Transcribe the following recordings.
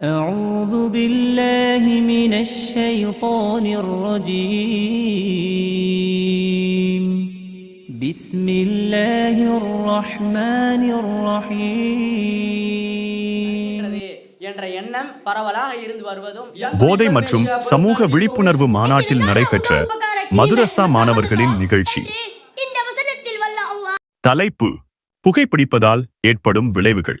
أعوذ بالله من الشيطان الرجيم بسم الله الرحمن الرحيم இருக்கிறது என்ற எண்ணம் பரவலாக இருந்து வருவதும் போதை மற்றும் சமூக விழிப்புணர்வு மாநாட்டில் நடைபெற்ற மதுரசா மாணவர்களின் நிகழ்ச்சி இந்த வசனத்தில் வல்ல அல்லாஹ் தலைப்பு புகைப்பிடிப்பதால் ஏற்படும் விளைவுகள்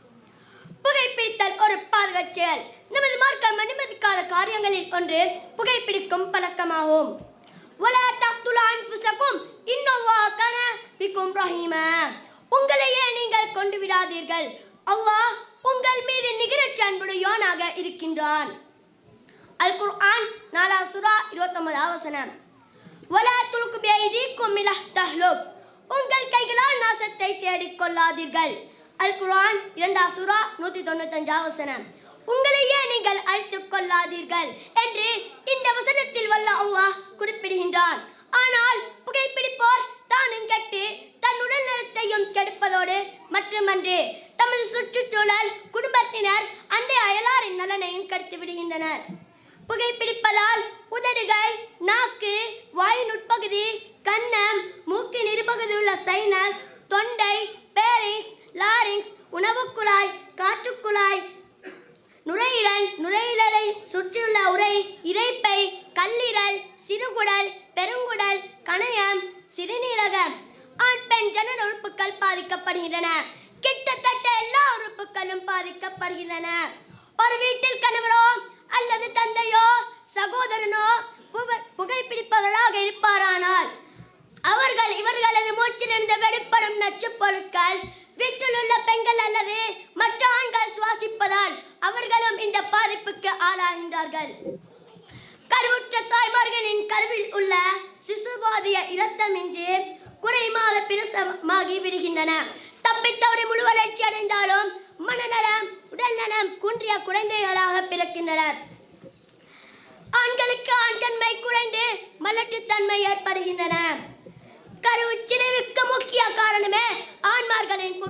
புகைப்பிடித்தல் ஒரு பாதுகாச் செயல் நமது மார்க்கம் அனுமதிக்காத காரியங்களில் ஒன்று புகைப்பிடிக்கும் பழக்கமாகும். வலா தக்துலா அன்ஃபுஸக்கும் இன்னல்லாஹ கன பிக்கும் ரஹீமா. உங்களையே நீங்கள் கொண்டு விடாதீர்கள். அல்லாஹ் உங்கள் மீது நிகரச் அன்புடையோனாக இருக்கின்றான். அல் குர்ஆன் நாலா சுரா இருபத்தொன்பதாவது வசனம் வலா துல்கு பிஐதீக்கும் இலா தஹ்லுக். உங்கள் கைகளால் நாசத்தை தேடிக் கொள்ளாதீர்கள். அல் குரான் இரண்டாம் சூரா நூற்றி தொண்ணூத்தஞ்சாவது வசனம். உங்களையே நீங்கள் அழித்துக் கொள்ளாதீர்கள் என்று இந்த வசனத்தில் வல்ல அல்லாஹ் குறிப்பிடுகின்றான். ஆனால் புகைப்பிடிப்போர் தானும் கெட்டு தன் உடல் நலத்தையும் கெடுப்பதோடு மட்டுமன்று தமது சுற்றுச்சூழல் குடும்பத்தினர் அண்டை அயலாரின் நலனையும் கெடுத்து விடுகின்றனர். புகைப்பிடிப்பதால் உதடுகள் நாக்கு வாயின் உட்பகுதி கன்னம் மூக்கின் இருபகுதி உள்ள சைனஸ் தொண்டை பே லாரிங்ஸ் உணவுக்குழாய் காற்றுக்குழாய் நுரையீரல் நுரையீரலை சுற்றியுள்ள உரை இறைப்பை கல்லீரல் சிறுகுடல் பெருங்குடல் கணையம் சிறுநீரகம். ஆண் பெண் ஜனன உறுப்புகள் பாதிக்கப்படுகின்றன. கிட்டத்தட்ட எல்லா உறுப்புகளும் பாதிக்கப்படுகின்றன. ஒரு வீட்டில் கணவரோ அல்லது தந்தையோ சகோதரனோ புகைப்பிடிப்பவராக இருப்பாரானால் அவர்கள் இவர்களது மூச்சிலிருந்து வெளிப்படும் நச்சு பொருட்கள் வீட்டில் உள்ள பெண்கள் அல்லது மற்ற ஆண்கள் சுவாசிப்பதால் அவர்களும் இந்த பாதிப்புக்கு ஆளாகின்றார்கள். கருவுற்ற தாய்மார்களின் கருவில் உள்ள சிசுபாதிய இரத்தமின்றி குறை மாத பிரசமாகி விடுகின்றன. தப்பித்தவரை முழு வளர்ச்சி அடைந்தாலும் மனநலம் உடல் நலம் குன்றிய குழந்தைகளாக பிறக்கின்றனர். ஆண்களுக்கு ஆண்கண்மை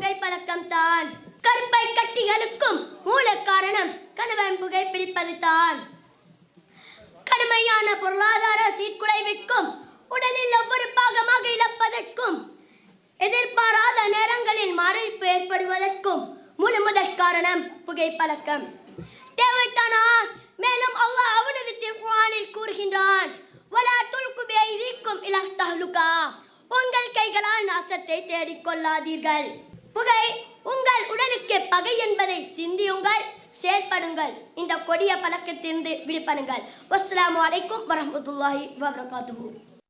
புகைப்பழக்கம் தான். கருப்பை கட்டிகளுக்கும் மூல காரணம் கணவன் புகைப்பிடிப்பது தான். கடுமையான பொருளாதார சீர்குலைவிற்கும் உடலில் ஒவ்வொரு பாகமாக இழப்பதற்கும். எதிர்பாராத நேரங்களில் மறைப்பு ஏற்படுவதற்கும் முழு முதல் காரணம் புகைப்பழக்கம். தேவைத்தானா? மேலும் அல்லாஹ் அவனது திருக்குறானில் கூறுகின்றான் வலா துல்கு பிஐதீக்கும் இலா தஹ்லுகா. உங்கள் கைகளால் நாசத்தை தேடிக்கொள்ளாதீர்கள் புகை உங்கள் உடலுக்கு பகை என்பதை சிந்தியுங்கள் செயல்படுங்கள். இந்த கொடிய பழக்கத்திலிருந்து விடுபடுங்கள். அஸ்லாம் வலைக்கும் வரமத்துல்லாஹி வபரகாத்துஹு.